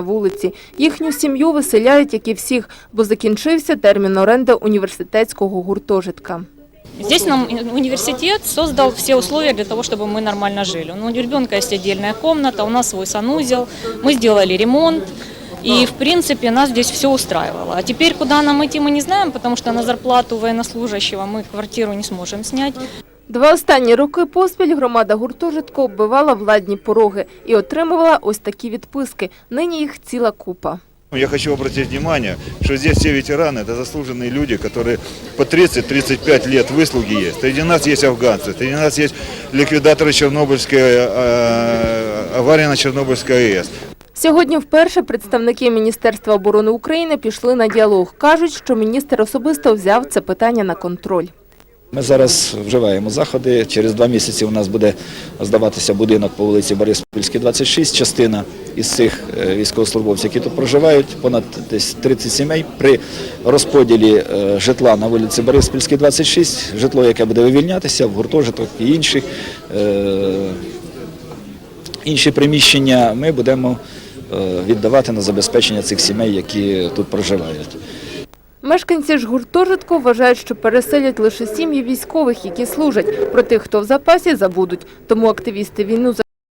на вулиці. Їхню сім'ю виселяють, як і всіх, бо закінчився термін оренди університетського гуртожитка. Здесь нам университет создал все условия для того, чтобы мы нормально жили. Ну, у ребенка есть отдельная комната, у нас свой санузел, мы сделали ремонт. И, в принципе, нас здесь все устраивало. А теперь, куда нам идти, мы не знаем, потому что на зарплату военнослужащего мы квартиру не сможем снять. Два останні роки поспіль громада гуртожитку оббивала владні пороги і отримувала ось такі відписки. Нині їх ціла купа. Я хочу обратить внимание, что здесь все ветераны, это заслуженные люди, которые по 30-35 лет выслуги есть. Среди нас есть афганцы, среди нас есть ликвидаторы Чернобыльской, э, аварии на Чернобыльской АЭС. Сьогодні вперше представники Міністерства оборони України пішли на діалог. Кажуть, що міністр особисто взяв це питання на контроль. Ми зараз вживаємо заходи. Через два місяці у нас буде здаватися будинок по вулиці Бориспільській, 26. Частина із цих е, військовослужбовців, які тут проживають, понад десь 30 сімей. При розподілі е, житла на вулиці Бориспільській, 26, житло, яке буде вивільнятися в гуртожиток і інші, е, інші приміщення, ми будемо віддавати на забезпечення цих сімей, які тут проживають. Мешканці ж гуртожитку вважають, що переселять лише сім'ї військових, які служать. Про тих, хто в запасі, забудуть. Тому активісти війну